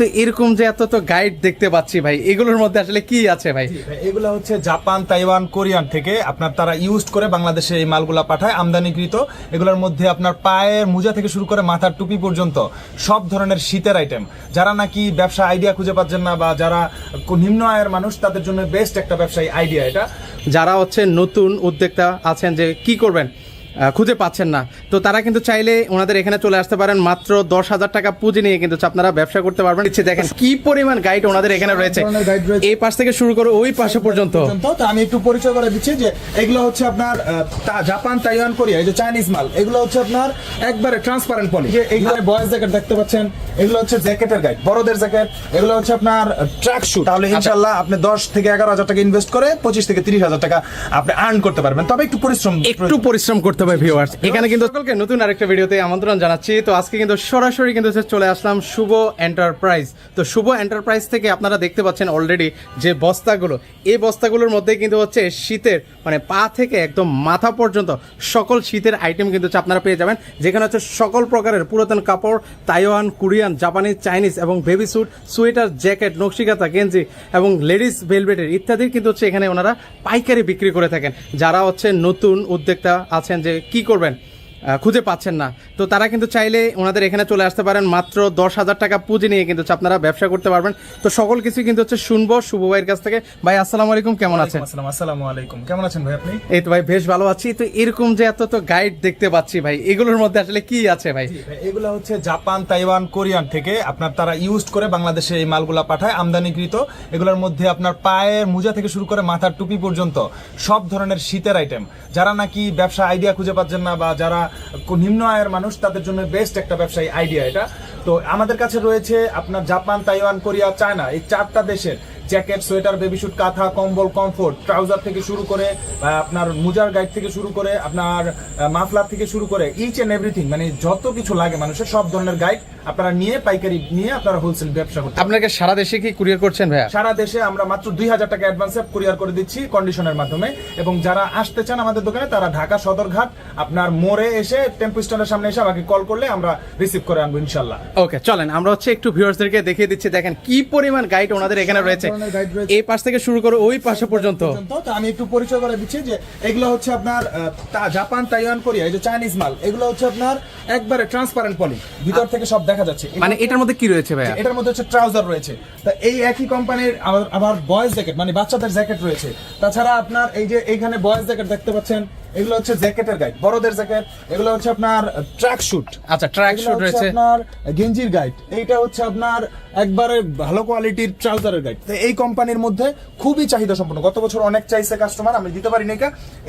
তো এরকম যে এত তো গাইড দেখতে পাচ্ছি ভাই এগুলোর মধ্যে আসলে কি আছে ভাই? এগুলো হচ্ছে জাপান তাইওয়ান কোরিয়ান থেকে আপনার তারা ইউজ করে বাংলাদেশে এই মালগুলা পাঠায় আমদানিকৃত। এগুলোর মধ্যে আপনার পায়ের মোজা থেকে শুরু করে মাথার টুপি পর্যন্ত সব ধরনের শীতের আইটেম যারা নাকি ব্যবসা আইডিয়া খুঁজে পাচ্ছেন না বা যারা নিম্ন আয়ের মানুষ তাদের জন্য বেস্ট একটা ব্যবসায়ী আইডিয়া এটা। যারা হচ্ছে নতুন উদ্যোক্তা আছেন যে কি করবেন? খুঁজে পাচ্ছেন না। তো তারা কিন্তু চাইলে ওনাদের এখানে চলে আসতে পারেন। মাত্র দশ হাজার টাকা পুঁজি নিয়ে কিন্তু আপনারা ব্যবসা করতে পারবেন। ইচ্ছে দেখেন কি পরিমাণ গাইড ওনাদের এখানে রয়েছে। এই পাশ থেকে শুরু করে ওই পাশে পর্যন্ত। তো আমি একটু পরিচয় করে দিচ্ছি যে এগুলো হচ্ছে আপনার জাপান তাইওয়ান কোরিয়া এই যে চাইনিজ মাল। এগুলো হচ্ছে আপনার একবারে ট্রান্সপারেন্ট পলি এইখানে বয়েজ জ্যাকেট দেখতে পাচ্ছেন। এগুলো হচ্ছে জ্যাকেটের গাইড বড়দের জ্যাকেট এগুলো হচ্ছে আপনার ট্র্যাক শুট তাহলে ইনশাল্লাহ আপনি দশ থেকে এগারো হাজার টাকা ইনভেস্ট করে পঁচিশ থেকে তিরিশ হাজার টাকা আপনি আর্ন করতে পারবেন। তবে একটু পরিশ্রম একটু পরিশ্রম করতে ভিউয়ার্স এখানে কিন্তু সকলকে নতুন আরেকটা ভিডিওতে আমন্ত্রণ জানাচ্ছি। তো আজকে কিন্তু সরাসরি কিন্তু চলে আসলাম শুভ এন্টারপ্রাইজ তো শুভ এন্টারপ্রাইজ থেকে আপনারা দেখতে পাচ্ছেন অলরেডি যে বস্তাগুলো। এই বস্তাগুলোর মধ্যে কিন্তু হচ্ছে শীতের মানে পা থেকে একদম মাথা পর্যন্ত সকল শীতের আইটেম কিন্তু আপনারা পেয়ে যাবেন। যেখানে হচ্ছে সকল প্রকারের পুরাতন কাপড় তাইওয়ান কোরিয়ান জাপানিজ চাইনিজ এবং বেবি স্যুট সোয়েটার জ্যাকেট নকশিকাতা গেঞ্জি এবং লেডিস ভেলভেটের ইত্যাদি কিন্তু হচ্ছে এখানে ওনারা পাইকারি বিক্রি করে থাকেন। যারা হচ্ছে নতুন উদ্যোক্তা আছেন যে কি করবেন? খুঁজে পাচ্ছেন না। তো তারা কিন্তু চাইলে ওনাদের এখানে চলে আসতে পারেন। মাত্র দশ হাজার টাকা পুঁজি নিয়ে কিন্তু আপনারা ব্যবসা করতে পারবেন। তো সকল কিছু কিন্তু হচ্ছে শুনব শুভ ভাইয়ের কাছ থেকে। ভাই আসসালামু আলাইকুম কেমন আছেন? আসসালামু আলাইকুম। কেমন আছেন ভাই আপনি? এই তো ভাই বেশ ভালো আছি। তো এরকম যে এত তো গাইড দেখতে পাচ্ছি ভাই এগুলোর মধ্যে আসলে কি আছে ভাই? এগুলো হচ্ছে জাপান তাইওয়ান কোরিয়ান থেকে আপনার তারা ইউজ করে বাংলাদেশে এই মালগুলা পাঠায় আমদানিকৃত। এগুলোর মধ্যে আপনার পায়ের মোজা থেকে শুরু করে মাথার টুপি পর্যন্ত সব ধরনের শীতের আইটেম যারা নাকি ব্যবসা আইডিয়া খুঁজে পাচ্ছেন না বা যারা নিম্ন আয়ের মানুষ, তাদের জন্য বেস্ট একটা ব্যবসায়ী আইডিয়া এটা। তো আমাদের কাছে রয়েছে আপনার জাপান, তাইওয়ান, কোরিয়া, চায়না, এই চারটা দেশের জ্যাকেট সোয়েটার বেবি শুট কাঁথা কম্বল কমফোর্ট ট্রাউজার থেকে শুরু করে আপনার মুজার গাইড থেকে শুরু করে আপনার মাফলার থেকে শুরু করে ইচ এন্ড এভরিথিং মানে যত কিছু লাগে মানুষের সব ধরনের গাইড আপনারা নিয়ে পাইকারি নিয়ে আপনারা হোলসেল ব্যবসা করতে আপনাকে সারা দেশে কি কুরিয়ার করছেন ভাইয়া? সারা দেশে আমরা মাত্র দুই হাজার টাকা অ্যাডভান্সে কুরিয়ার করে দিচ্ছি কন্ডিশনের মাধ্যমে। এবং যারা আসতে চান আমাদের দোকানে তারা ঢাকা সদরঘাট আপনার মোড়ে এসে টেম্পু স্ট্যান্ডের সামনে এসে আমাকে কল করলে আমরা রিসিভ করে আনব ইনশাল্লাহ। ওকে চলেন আমরা হচ্ছে একটু ভিউয়ার্সদেরকে দেখিয়ে দিচ্ছি দেখেন কি পরিমাণ গাইড ওনাদের এখানে রয়েছে। ধরনের guide রয়েছে। এই পাশ থেকে শুরু করে ওই পাশে পর্যন্ত। তো আমি একটু পরিচয় করে দিচ্ছি যে এগুলো হচ্ছে আপনার জাপান তাইওয়ান কোরিয়া এই যে চাইনিজ মাল এগুলো হচ্ছে আপনার একবারে ট্রান্সপারেন্ট পলি ভিতর থেকে সব দেখা যাচ্ছে। মানে এটার মধ্যে কি রয়েছে ভাইয়া? এটার মধ্যে হচ্ছে ট্রাউজার রয়েছে। তা এই একই কোম্পানির আবার বয়েজ জ্যাকেট মানে বাচ্চাদের জ্যাকেট রয়েছে। তাছাড়া আপনার এই যে এইখানে বয়েজ জ্যাকেট দেখতে পাচ্ছেন এগুলো হচ্ছে জ্যাকেটের গাইড বড়দের জ্যাকেট এগুলো হচ্ছে আপনার ট্র্যাক শুট আচ্ছা ট্র্যাক শুট রয়েছে। আপনার গেঞ্জির গাইড এইটা হচ্ছে আপনার একবারে ভালো কোয়ালিটির ট্রাউজারের গাইড তো এই কোম্পানির মধ্যে খুবই চাহিদা সম্পন্ন। গত বছর অনেক চাইছে কাস্টমার আমি দিতে পারি নাই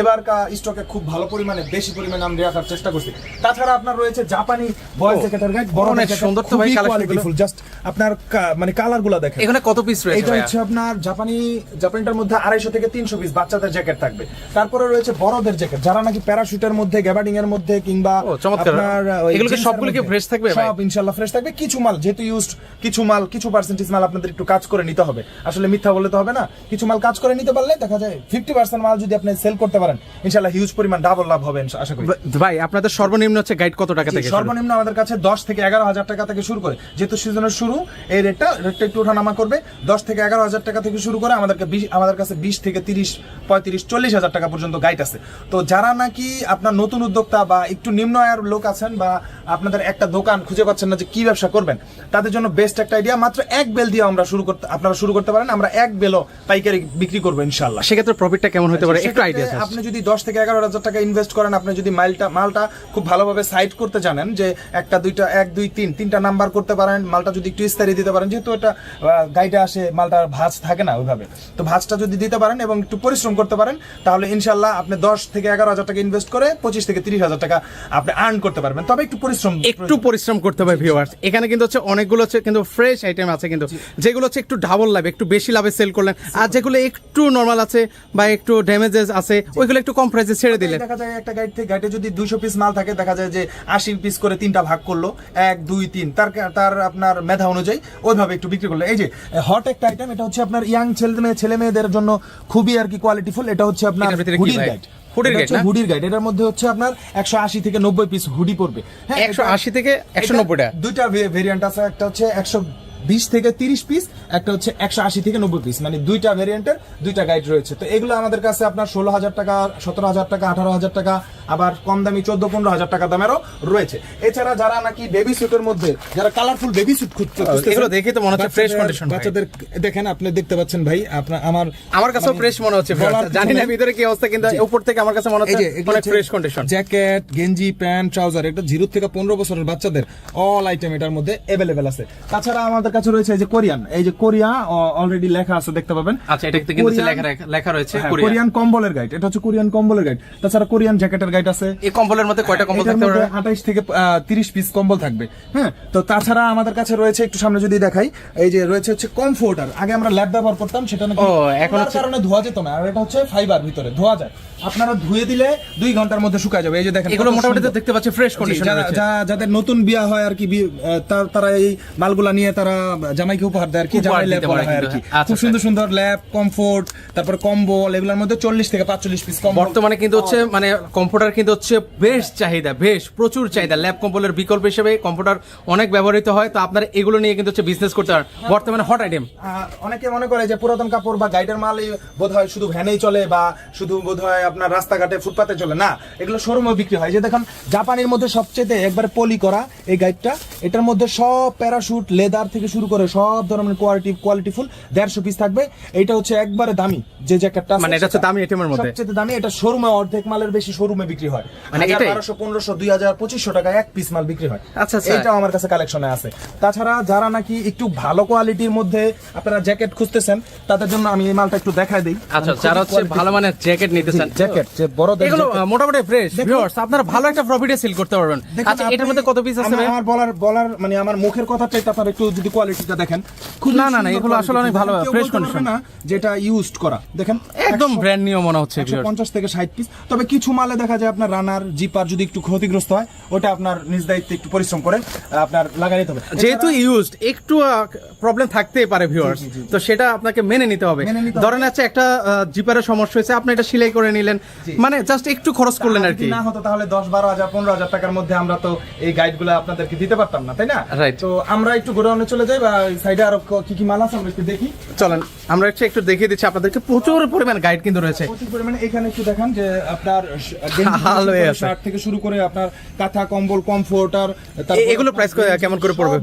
এবার স্টকে খুব ভালো পরিমাণে বেশি পরিমাণে আমরা রাখার চেষ্টা করছি। তাছাড়া আপনার রয়েছে জাপানি বয়েজ জ্যাকেটের গাইড বড় অনেক সুন্দর তো ভাই collection গুলো। ফুল জাস্ট আপনার মানে কালারগুলা দেখেন। এখানে কত পিস রয়েছে এটা হচ্ছে আপনার জাপানি জাপানিটার মধ্যে আড়াইশো থেকে তিনশো পিস বাচ্চাদের জ্যাকেট থাকবে। তারপরে রয়েছে বড়দের জ্যাকেট যারা নাকি প্যারাশুটের মধ্যে গ্যাবার্ডিং এর মধ্যে কিংবা আপনার এগুলো কি জিন্সের সবগুলো কি থাকবে ভাই? সব ইনশাল্লাহ ফ্রেশ থাকবে। কিছু মাল যেহেতু ইউজ কিছু মাল কিছু পার্সেন্টেজ মাল আপনাদের একটু কাজ করে নিতে হবে। আসলে মিথ্যা বলে তো হবে না। কিছু মাল কাজ করে নিতে পারলে দেখা যায় ফিফটি পার্সেন্ট মাল যদি আপনি সেল করতে পারেন ইনশাল্লাহ হিউজ পরিমাণ ডাবল লাভ হবে আশা করি। ভাই আপনাদের সর্বনিম্ন হচ্ছে গাইড কত টাকা থেকে সর্বনিম্ন আমাদের কাছে দশ থেকে এগারো হাজার টাকা থেকে শুরু করে। যেহেতু সিজনের শুরু এই রেটটা রেটটা একটু ওঠানামা করবে। দশ থেকে এগারো হাজার টাকা থেকে শুরু করে আমাদেরকে বিশ আমাদের কাছে বিশ থেকে তিরিশ পঁয়ত্রিশ চল্লিশ হাজার টাকা পর্যন্ত গাইড আছে। তো যারা নাকি আপনার নতুন উদ্যোক্তা বা একটু নিম্ন আয়ের লোক আছেন বা আপনাদের একটা দোকান খুঁজে পাচ্ছেন না যে কি ব্যবসা করবেন তাদের জন্য বেস্ট একটা আইডিয়া মাত্র এক বেল দিয়ে আমরা শুরু করতে আপনারা শুরু করতে পারেন আমরা এক বেলও পাইকারি বিক্রি করব ইনশাল্লাহ সেক্ষেত্রে প্রফিটটা কেমন হতে পারে? একটু আইডিয়া আপনি যদি দশ থেকে এগারো হাজার টাকা ইনভেস্ট করেন আপনি যদি মালটা মালটা খুব ভালোভাবে সাইড করতে জানেন যে একটা দুইটা এক দুই তিন তিনটা নাম্বার করতে পারেন মালটা যদি একটু ইস্তারি দিতে পারেন যেহেতু এটা গাইডে আসে মালটা ভাঁজ থাকে না ওইভাবে। তো ভাঁজটা যদি দিতে পারেন এবং একটু পরিশ্রম করতে পারেন তাহলে ইনশাল্লাহ আপনি দশ থেকে এগারো হাজার টাকা ইনভেস্ট করে পঁচিশ থেকে তিরিশ হাজার টাকা আপনি আর্ন করতে পারবেন। তবে একটু পরিশ্রম একটু পরিশ্রম করতে হবে ভিউয়ার্স এখানে কিন্তু হচ্ছে অনেকগুলো হচ্ছে কিন্তু ফ্রেশ আইটেম আছে কিন্তু। যেগুলো হচ্ছে একটু ডাবল লাভ একটু বেশি লাভে সেল করলেন। আর যেগুলো একটু নর্মাল আছে বা একটু ড্যামেজেস আছে ওইগুলো একটু কম প্রাইসে ছেড়ে দিলেন। দেখা যায় একটা গাইড থেকে গাইডে যদি দুইশো পিস মাল থাকে দেখা যায় যে আশি পিস করে তিনটা ভাগ করল এক দুই তিন তার তার আপনার মেধা অনুযায়ী ওইভাবে একটু বিক্রি করল। এই যে হট একটা আইটেম এটা হচ্ছে আপনার ইয়াং ছেলে মেয়ে ছেলে মেয়েদের জন্য খুবই আর কি কোয়ালিটিফুল এটা হচ্ছে আপনার হুডির গাইড হুডির গাইড না? হুডির গাইড এটার মধ্যে হচ্ছে আপনার একশো আশি থেকে নব্বই পিস হুডি পড়বে। হ্যাঁ, একশো এটা- আশি থেকে একশো এটা নব্বই টাকা দুইটা ভেরিয়েন্ট আছে। একটা হচ্ছে একশো বিশ থেকে তিরিশ পিস একটা হচ্ছে একশো আশি থেকে নব্বই পিস মানে দুইটা ভেরিয়েন্টের দুইটা গাইড রয়েছে। তো এগুলো আমাদের কাছে আপনার ষোলো হাজার টাকা সতেরো হাজার টাকা আঠারো হাজার টাকা আবার কম দামি চোদ্দ পনেরো হাজার টাকা দামেরও রয়েছে। এছাড়া যারা নাকি বেবি স্যুটের মধ্যে যারা কালারফুল বেবি স্যুট এগুলো দেখে তো মনে হচ্ছে condition ভাই। বাচ্চাদের দেখেন আপনি দেখতে পাচ্ছেন ভাই আপনার আমার আমার কাছেও ফ্রেশ মনে হচ্ছে জানি না ভিতরে কি অবস্থা কিন্তু উপর থেকে আমার কাছে মনে হচ্ছে অনেক ফ্রেশ কন্ডিশন জ্যাকেট গেঞ্জি প্যান্ট ট্রাউজার এটা জিরো থেকে পনেরো বছরের বাচ্চাদের অল আইটেম এটার মধ্যে অ্যাভেলেবেল আছে। তাছাড়া আমাদের কাছে রয়েছে এই যে কোরিয়ান। এই যে কোরিয়া অলরেডি লেখা আছে দেখতে পাবেন। আচ্ছা এটা কিন্তু লেখা লেখা রয়েছে হ্যাঁ, কোরিয়ান কম্বলের গাইড এটা হচ্ছে কোরিয়ান কম্বলের গাইড তাছাড়া কোরিয়ান জ্যাকেটের গাইড আছে। এই কম্বলের মধ্যে কয়টা কম্বল থাকতে পারবে আঠাইশ থেকে তিরিশ পিস কম্বল থাকবে। হ্যাঁ তো তাছাড়া আমাদের কাছে রয়েছে একটু সামনে যদি দেখাই এই যে রয়েছে হচ্ছে কমফোর্টার আগে আমরা ল্যাব ব্যবহার করতাম সেটা নাকি ও, এখন হচ্ছে- কারণে ধোয়া যেত না আর এটা হচ্ছে ফাইবার ভিতরে ধোয়া যায়। আপনারা ধুয়ে দিলে দুই ঘণ্টার মধ্যে শুকায় যাবে। এই যে দেখেন এগুলো মোটামুটি দেখতে পাচ্ছি ফ্রেশ কন্ডিশন যাদের নতুন বিয়া হয় আর কি তারা এই মালগুলা নিয়ে তারা জামাইকে উপহার দেয় আর কি জামাই ল্যাব দিতে বলা হয় আর কি। আচ্ছা, খুব আচ্ছা। সুন্দর সুন্দর ল্যাব কমফোর্ট তারপর কম্বল এগুলোর মধ্যে চল্লিশ থেকে পাঁচচল্লিশ পিস কম্বল বর্তমানে কিন্তু হচ্ছে মানে কম্পিউটার কিন্তু হচ্ছে বেশ চাহিদা বেশ প্রচুর চাহিদা। ল্যাব কম্পিউটার বিকল্প হিসেবে কম্পিউটার অনেক ব্যবহৃত হয় তো আপনারা এগুলো নিয়ে কিন্তু হচ্ছে বিজনেস করতে পারেন। বর্তমানে হট আইটেম অনেকে মনে করে যে পুরাতন কাপড় বা গাইডের মাল বোধ হয় শুধু ভ্যানেই চলে বা শুধু বোধ হয় আপনার রাস্তাঘাটে ফুটপাতে চলে। না এগুলো শোরুমে বিক্রি হয়। যে দেখুন জাপানের মধ্যে সবচেয়ে একবার পলি করা এই গাইডটা এটার মধ্যে সব প্যারাশুট লেদার থেকে শুরু করে সব ধরনের কোয়ালিটি কোয়ালিটিফুল দেড়শো পিস থাকবে এটা হচ্ছে একবারে দামি যে জ্যাকেটটা মানে এটা হচ্ছে দামি এর মধ্যে। সবচেয়ে দামি এটা শোরুমে অর্ধেক মালের বেশি শোরুমে বিক্রি হয় মানে মানে? বারোশো পনেরোশো দুই হাজার পঁচিশশো টাকা এক পিস মাল বিক্রি হয় আচ্ছা, আচ্ছা। এইটাও আমার কাছে কালেকশনে আছে তাছাড়া যারা নাকি একটু ভালো কোয়ালিটির মধ্যে আপনারা জ্যাকেট খুঁজতেছেন তাদের জন্য আমি এই মালটা একটু দেখাই দিই আচ্ছা যারা হচ্ছে ভালো মানের জ্যাকেট নিতে চান জ্যাকেট যে বড়দের এগুলো মোটামুটি ফ্রেশ ভিউয়ার্স আপনারা ভালো একটা প্রফিটে সেল করতে পারবেন আচ্ছা এটার মধ্যে কত পিস আছে? আমার বলার বলার মানে আমার মুখের কথা চাইতে আপনারা একটু যদি কোয়ালিটিটা দেখেন খুবই না, না, না, এগুলো আসলে অনেক ভালো, পারবে condition। না যেটা ইউজড করা। দেখেন একদম ব্র্যান্ড নিউ মনে হচ্ছে viewers। পঞ্চাশ থেকে ষাট পিস তবে কিছু মালে দেখা যায় আপনার রানার জিপার যদি একটু ক্ষতিগ্রস্ত হয় ওটা আপনার নিজ দায়িত্বে একটু পরিশ্রম করে আপনার লাগাই নিতে হবে। যেহেতু ইউজড একটু প্রবলেম থাকতেই পারে ভিউয়ার্স। তো সেটা আপনাকে মেনে নিতে হবে। ধরেন আছে একটা জিপারের সমস্যা হয়েছে আপনি এটা সেলাই করে নিলেন। মানে জাস্ট একটু খরচ করলেন আর কি। না হতো তাহলে দশ বারো হাজার পনেরো হাজার টাকার মধ্যে আমরা তো এই গাইডগুলো আপনাদেরকে দিতে পারতাম না তাই না. তো আমরা একটু গোডাউনে চলে যাই বা সাইডে আরও কি কি মাল আছে আমরা একটু দেখি। চলেন আমরা একটু একটু দেখিয়ে দিচ্ছি আপনাদেরকে প্রচুর পরিমাণ গাইড কিন্তু রয়েছে। প্রচুর পরিমাণে এখানে একটু দেখান যে আপনার আছে। শার্ট থেকে শুরু করে আপনার কাঁথা কম্বল কমফোর্টার এগুলো price কেমন করে পড়বে?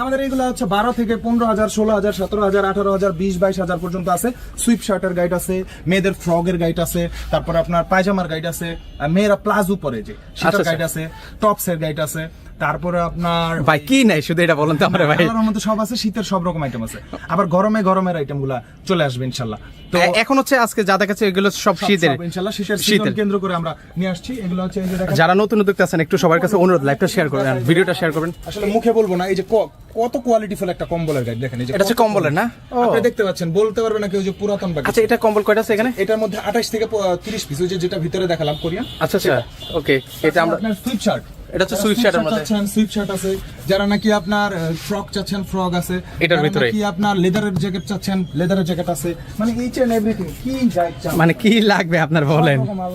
আমাদের এগুলো হচ্ছে বারো থেকে পনেরো হাজার ষোলো হাজার সতেরো হাজার আঠারো হাজার বিশ বাইশ হাজার পর্যন্ত আছে। সুইপ শার্টের গাইড আছে মেয়েদের ফ্রগের গাইড আছে তারপর আপনার পায়জামার গাইড আছে মেয়েরা প্লাজো পরে যে সেটার আচ্ছা, গাইড আছে টপসের গাইড আছে। তারপরে আপনার ভাই কি নাই? শুধু এটা বলেন তো আমরা ভাই। আল্লাহর মধ্যে সব আছে শীতের সব রকম আইটেম আছে। আবার গরমে গরমের আইটেমগুলা চলে আসবে ইনশাল্লাহ। তো এখন হচ্ছে আজকে যা দেখাচ্ছে এগুলো সব শীতের ইনশাল্লাহ শীতের শীতের। কেন্দ্র করে আমরা নিয়ে আসছি। এগুলো হচ্ছে এই যে দেখেন যারা নতুন উদ্যোক্তা আছেন একটু সবার কাছে অনুরোধ লাইভটা শেয়ার করবেন ভিডিওটা শেয়ার করবেন। আসলে মুখে বলব না এই যে ক- কত কোয়ালিটিফুল একটা কম্বলের গাইড দেখেন এই যে এটা হচ্ছে কম্বলের না? আপনি দেখতে পাচ্ছেন বলতে পারবে না কেউ যে পুরাতন বাকি আচ্ছা এটা কম্বল কয়টা আছে এখানে? এটার মধ্যে 28 থেকে 30 পিস ওই যে যেটা ভিতরে দেখালাম কোরিয়ান। আচ্ছা আচ্ছা ওকে এটা আমরা আপনার সুইপ শার্ট এটা হচ্ছে সুইট শার্টের মধ্যে। চাচ্ছেন সুইপ শার্ট আছে। যারা নাকি আপনার ফ্রক চাচ্ছেন ফ্রক আছে এটার ভিতরে? নাকি আপনার লেদারের জ্যাকেট চাচ্ছেন লেদারের জ্যাকেট আছে। মানে ইচ এন্ড এভরিথিং কি মানে কি লাগবে আপনার বলেন? আমার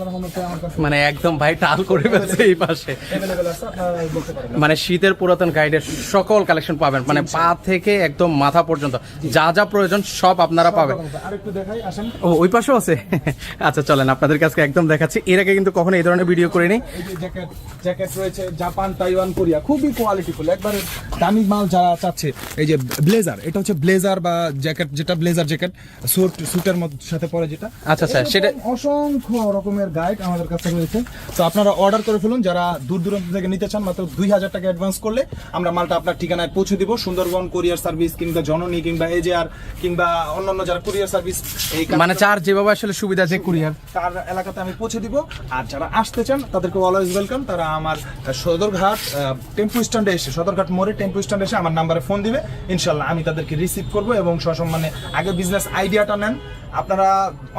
মানে একদম ভাই টাল করে ফেলছে এই পাশে। মানে শীতের পুরাতন গাইডের সকল কালেকশন পাবেন। মানে পা থেকে একদম মাথা পর্যন্ত। যা যা প্রয়োজন সব আপনারা পাবেন। আরেকটু দেখাই আসেন। ও ওই পাশেও আছে? আচ্ছা চলেন আপনাদের কাছে একদম দেখাচ্ছি। এর আগে কিন্তু কখনো এই ধরনের ভিডিও করিনি। জ্যাকেট রয়েছে জাপান তাইওয়ান কোরিয়া খুবই কোয়ালিটি কোয়ালিটিফুল একবারে দামি মাল যারা চাচ্ছে এই যে ব্লেজার এটা হচ্ছে ব্লেজার বা জ্যাকেট যেটা ব্লেজার জ্যাকেট স্যুট স্যুটের মধ্যে সাথে পরে যেটা। আচ্ছা, স্যার সেটা- অসংখ্য রকমের গাইড আমাদের কাছে রয়েছে। তো আপনারা অর্ডার করে ফেলুন যারা দূর দূরান্ত থেকে নিতে চান মাত্র দুই হাজার টাকা অ্যাডভান্স করলে আমরা মালটা আপনার ঠিকানায় পৌঁছে দিব। সুন্দরবন কুরিয়ার সার্ভিস কিংবা জননী কিংবা এজেআর কিংবা অন্যান্য যারা কুরিয়ার সার্ভিস এই মানে চার যেভাবে আসলে সুবিধা যে কুরিয়ার তার এলাকাতে আমি পৌঁছে দিব। আর যারা আসতে চান তাদেরকে অলওয়েজ ওয়েলকাম তারা আমার সদরঘাট টেম্পু স্ট্যান্ডে এসে সদরঘাট মোড়ে টেম্পু স্ট্যান্ডে এসে আমার নাম্বারে ফোন দিবে। ইনশাল্লাহ আমি তাদেরকে রিসিভ করব এবং সসম্মানে আগে বিজনেস আইডিয়াটা নেন। আপনারা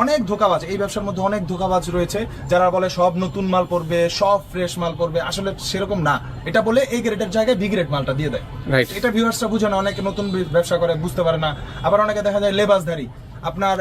অনেক ধোকাবাজ এই ব্যবসার মধ্যে অনেক ধোকাবাজ রয়েছে। যারা বলে সব নতুন মাল পড়বে সব ফ্রেশ মাল পড়বে আসলে সেরকম না। এটা বলে এই গ্রেডের জায়গায় বি গ্রেড মালটা দিয়ে দেয়. এটা ভিউয়ার্সরা বুঝে না অনেকে নতুন ব্যবসা করে বুঝতে পারে না। আবার অনেকে দেখা যায় লেবাসধারী। আপনার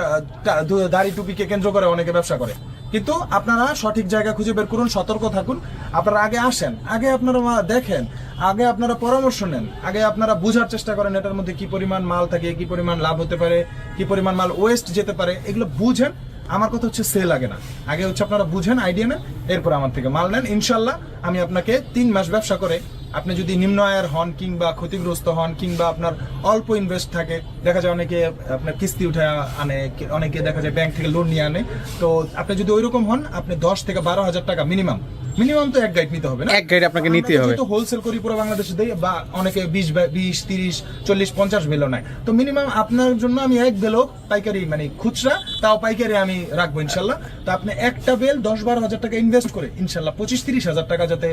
দাড়ি টুপিকে কেন্দ্র করে অনেকে ব্যবসা করে। কিন্তু আপনারা সঠিক জায়গা খুঁজে বের করুন, সতর্ক থাকুন। আপনারা আগে আসেন, আগে আপনারা দেখেন, আগে আপনারা পরামর্শ নেন, আগে আপনারা বোঝার চেষ্টা করেন এটার মধ্যে কি পরিমাণ মাল থাকে, কি পরিমাণ লাভ হতে পারে, কি পরিমাণ মাল ওয়েস্ট যেতে পারে, এগুলো বুঝেন। আমার কথা হচ্ছে সেল লাগে না। আগে হচ্ছে আপনারা বুঝেন আইডিয়া নেন, এরপর আমার থেকে মাল নেন। ইনশাল্লাহ আমি আপনাকে তিন মাস ব্যবসা করে আপনি যদি নিম্ন আয়ের হন কিংবা ক্ষতিগ্রস্ত হন কিংবা আপনার অল্প ইনভেস্ট থাকে, দেখা যায় অনেকে আপনার কিস্তি উঠে আনে, অনেকে দেখা যায় ব্যাংক থেকে লোন নিয়ে আনে। তো আপনি যদি ওইরকম হন, আপনি দশ থেকে বারো হাজার টাকা মিনিমাম মিনিমাম তো এক গাইড নিতে হবে না? এক গাইড আপনাকে নিতে হবে। তো হোলসেল করি পুরো বাংলাদেশে দেই বা অনেকে বিশ বিশ তিরিশ চল্লিশ পঞ্চাশ বেলো নেয়। তো মিনিমাম আপনার জন্য আমি এক বেলো পাইকারি মানে খুচরা তাও পাইকারি আমি রাখব ইনশাল্লাহ। তো আপনি একটা বেল দশ বারো হাজার টাকা ইনভেস্ট করে ইনশাল্লাহ পঁচিশ তিরিশ হাজার টাকা যাতে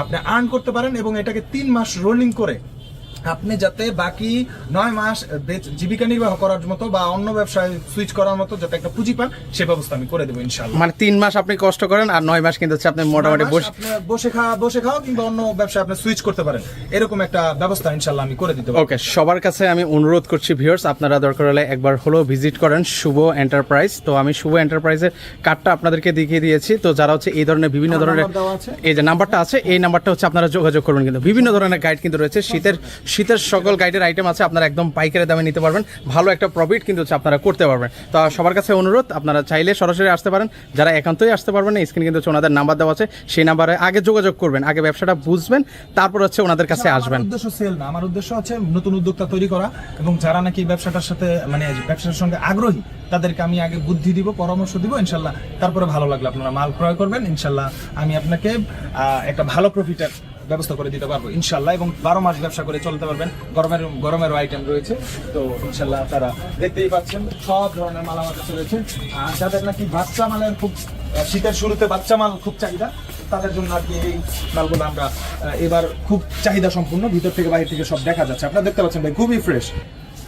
আপনি আর্ন করতে পারেন এবং এটাকে তিন মাস রোলিং করে আপনি যাতে বাকি নয় মাস জীবিকা নির্বাহ করার মতো বা অন্য ব্যবসায় সুইচ করার মতো যাতে একটা পুঁজি পান সে ব্যবস্থা আমি করে দেবো ইনশাল্লাহ মানে তিন মাস আপনি কষ্ট করেন আর নয় মাস কিন্তু হচ্ছে আপনি মোটামুটি বসে বসে খাওয়া বসে খাওয়া কিংবা অন্য ব্যবসায় আপনি সুইচ করতে পারেন। এরকম একটা ব্যবস্থা ইনশাল্লাহ আমি করে দিতে ওকে সবার কাছে আমি অনুরোধ করছি ভিউয়ার্স আপনারা দরকার হলে একবার হলেও ভিজিট করেন শুভ এন্টারপ্রাইজ তো আমি শুভ এন্টারপ্রাইজের কার্ডটা আপনাদেরকে দেখিয়ে দিয়েছি। তো যারা হচ্ছে এই ধরনের বিভিন্ন ধরনের। এই যে নাম্বারটা আছে এই নাম্বারটা হচ্ছে আপনারা যোগাযোগ করবেন কিন্তু। বিভিন্ন ধরনের গাইড কিন্তু রয়েছে। শীতের শীতের সকল গাইডের আইটেম আছে আপনারা একদম পাইকারি দামে নিতে পারবেন। ভালো একটা প্রফিট কিন্তু হচ্ছে আপনারা করতে পারবেন। তো সবার কাছে অনুরোধ আপনারা চাইলে সরাসরি আসতে পারেন। যারা একান্তই আসতে পারবেন না স্ক্রিন কিন্তু ওনাদের নাম্বার দেওয়া আছে। সেই নাম্বারে আগে যোগাযোগ করবেন আগে ব্যবসাটা বুঝবেন তারপর হচ্ছে ওনাদের কাছে আসবেন। উদ্দেশ্য সেল না আমার উদ্দেশ্য হচ্ছে নতুন উদ্যোক্তা তৈরি করা এবং যারা নাকি ব্যবসাটার সাথে মানে ব্যবসার সঙ্গে আগ্রহী তাদেরকে আমি আগে বুদ্ধি দিব পরামর্শ দিব ইনশাল্লাহ। তারপরে ভালো লাগলে আপনারা মাল ক্রয় করবেন। ইনশাল্লাহ আমি আপনাকে একটা ভালো প্রফিটের ব্যবস্থা করে দিতে পারব। ইনশাল্লাহ, এবং বারো মাস ব্যবসা করে চলতে পারবেন। গরমের গরমের আইটেম রয়েছে। তো ইনশাল্লাহ তারা দেখতেই পাচ্ছেন, সব ধরনের মাল আমার কাছে রয়েছে। আর যাদের নাকি বাচ্চা মালের খুব শীতের শুরুতে বাচ্চা মাল খুব চাহিদা, তাদের জন্য আর কি এই মালগুলো আমরা এবার খুব চাহিদা সম্পূর্ণ ভিতর থেকে বাইরে থেকে সব দেখা যাচ্ছে। আপনারা দেখতে পাচ্ছেন ভাই, খুবই ফ্রেশ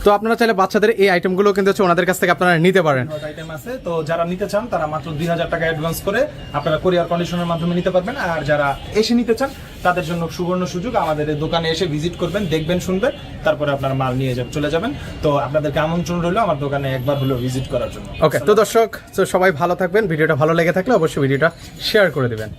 তো আপনারা চাইলে বাচ্চাদের এই আইটেমগুলো কিন্তু হচ্ছে ওনাদের কাছ থেকে আপনারা নিতে পারেন। আইটেম আছে। তো যারা নিতে চান তারা মাত্র দুই হাজার টাকা অ্যাডভান্স করে আপনারা কোরিয়ার কন্ডিশনের মাধ্যমে নিতে পারবেন। আর যারা এসে নিতে চান তাদের জন্য সুবর্ণ সুযোগ। আমাদের দোকানে এসে ভিজিট করবেন দেখবেন শুনবেন তারপরে আপনারা মাল নিয়ে যাবেন চলে যাবেন। তো আপনাদেরকে আমন্ত্রণ রইল আমার দোকানে একবার হলেও ভিজিট করার জন্য। ওকে তো দর্শক তো সবাই ভালো থাকবেন। ভিডিওটা ভালো লেগে থাকলে অবশ্যই ভিডিওটা শেয়ার করে দিবেন।